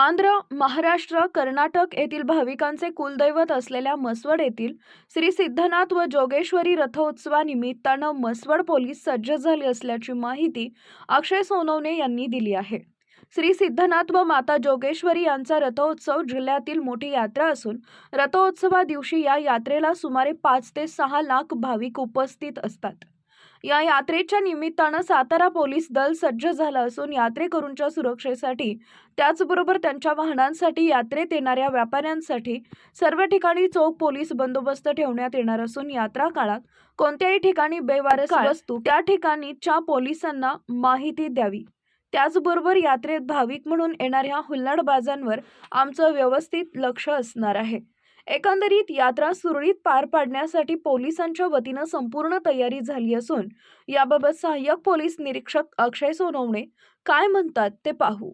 आंध्र महाराष्ट्र कर्नाटक येथील भाविकांचे कुलदैवत असलेल्या मसवड येथील श्री सिद्धनाथ व जोगेश्वरी रथोत्सवानिमित्तानं मसवड पोलीस सज्ज झाले असल्याची माहिती अक्षय सोनवणे यांनी दिली आहे. श्री सिद्धनाथ व माता जोगेश्वरी यांचा रथोत्सव जिल्ह्यातील मोठी यात्रा असून रथोत्सवा दिवशी या यात्रेला सुमारे पाच ते सहा लाख भाविक उपस्थित असतात. या यात्रेच्या निमित्तानं सातारा पोलीस दल सज्ज झालं असून यात्रेकरूंच्या सुरक्षेसाठी त्याचबरोबर त्यांच्या वाहनांसाठी यात्रेत येणाऱ्या व्यापाऱ्यांसाठी सर्व ठिकाणी चोख पोलीस बंदोबस्त ठेवण्यात येणार असून यात्रा काळात कोणत्याही ठिकाणी बेवारस वस्तू त्या ठिकाणी च्या पोलिसांना माहिती द्यावी. त्याचबरोबर यात्रेत भाविक म्हणून येणाऱ्या हुल्लडबाजांवर आमचं व्यवस्थित लक्ष असणार आहे. एकंदरीत यात्रा सुरळीत पार पाडण्यासाठी पोलिसांच्या वतीनं संपूर्ण तयारी झाली असून याबाबत सहाय्यक पोलीस निरीक्षक अक्षय सोनवणे काय म्हणतात ते पाहू.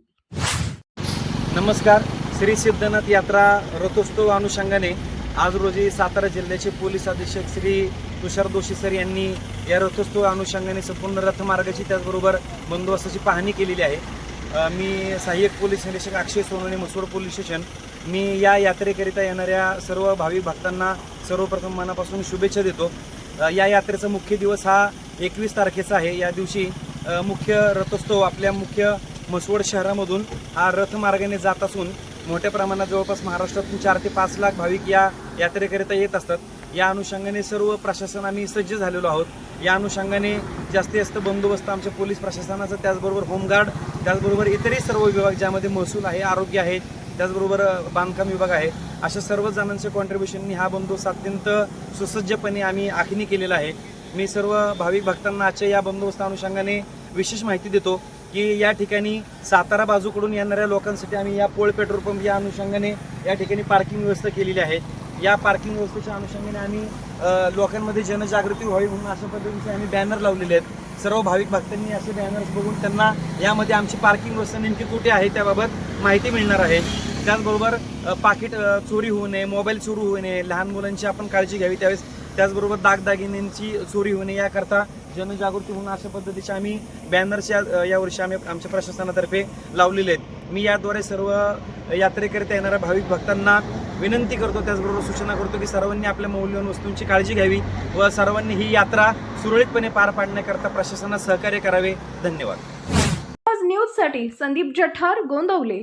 नमस्कार. श्री सिद्धनाथ यात्रा रथोत्सव अनुषंगाने आज रोजी सातारा जिल्ह्याचे पोलीस अधीक्षक श्री तुषार दोशी सर यांनी या रथोत्सव अनुषंगाने संपूर्ण रथमार्गाची त्याचबरोबर बंदोबस्ताची पाहणी केलेली आहे. मी सहाय्यक पोलीस निरीक्षक अक्षय सोनवणे मसोड पोलीस स्टेशन. मी या यात्रेकरिता येणाऱ्या सर्व भाविक भक्तांना सर्वप्रथम मनापासून शुभेच्छा देतो. या यात्रेचा मुख्य दिवस हा एकवीस तारखेचा आहे. या दिवशी मुख्य रथोत्सव आपल्या मुख्य मसवड शहरामधून हा रथमार्गाने जात असून मोठ्या प्रमाणात जवळपास महाराष्ट्रातून चार ते पाच लाख भाविक या यात्रेकरिता येत असतात. या अनुषंगाने सर्व प्रशासन आम्ही सज्ज झालेलो आहोत. या अनुषंगाने जास्तीत जास्त बंदोबस्त आमच्या पोलीस प्रशासनाचा त्याचबरोबर होमगार्ड त्याचबरोबर इतरही सर्व विभाग ज्यामध्ये महसूल आहे आरोग्य आहे त्याचबरोबर बांधकाम विभाग आहे अशा सर्व जणांच्या कॉन्ट्रीब्युशननी हा बंदोबस्त अत्यंत सुसज्जपणे आम्ही आखणी केलेला आहे. मी सर्व भाविक भक्तांना आजच्या या बंदोबस्त अनुषंगाने विशेष माहिती देतो की या ठिकाणी सातारा बाजूकडून येणाऱ्या लोकांसाठी आम्ही या पोळ पेट्रोल पंप या अनुषंगाने या ठिकाणी पार्किंग व्यवस्था केलेली आहे. या पार्किंग व्यवस्थेच्या अनुषंगाने आम्ही लोकांमध्ये जनजागृती व्हावी म्हणून अशा पद्धतीचे आम्ही बॅनर लावलेले आहेत. सर्व भाविक भक्तांनी असे बॅनर्स बघून त्यांना यामध्ये आमची पार्किंग व्यवस्था नेमकी कुठे आहे त्याबाबत माहिती मिळणार आहे. त्याचबरोबर पाकिट चोरी होऊ नये मोबाईल चोरी होऊ नये लहान मुलांची आपण काळजी घ्यावी त्यावेळेस. त्याचबरोबर दागदागिन्यांची चोरी होऊ नये याकरता जनजागृती होऊन अशा पद्धतीचे आम्ही बॅनर्स या यावर्षी आम्ही आमच्या प्रशासनातर्फे लावलेले आहेत. मी याद्वारे सर्व यात्रेकरिता येणाऱ्या भाविक भक्तांना विनंती करतो त्याचबरोबर सूचना करतो की सर्वांनी आपल्या मौल्यवान वस्तूंची काळजी घ्यावी व सर्वांनी ही यात्रा सुरळीतपणे पार पाडण्याकरता प्रशासनाला सहकार्य करावे. धन्यवाद. आज न्यूजसाठी संदीप जठार गोंदवले.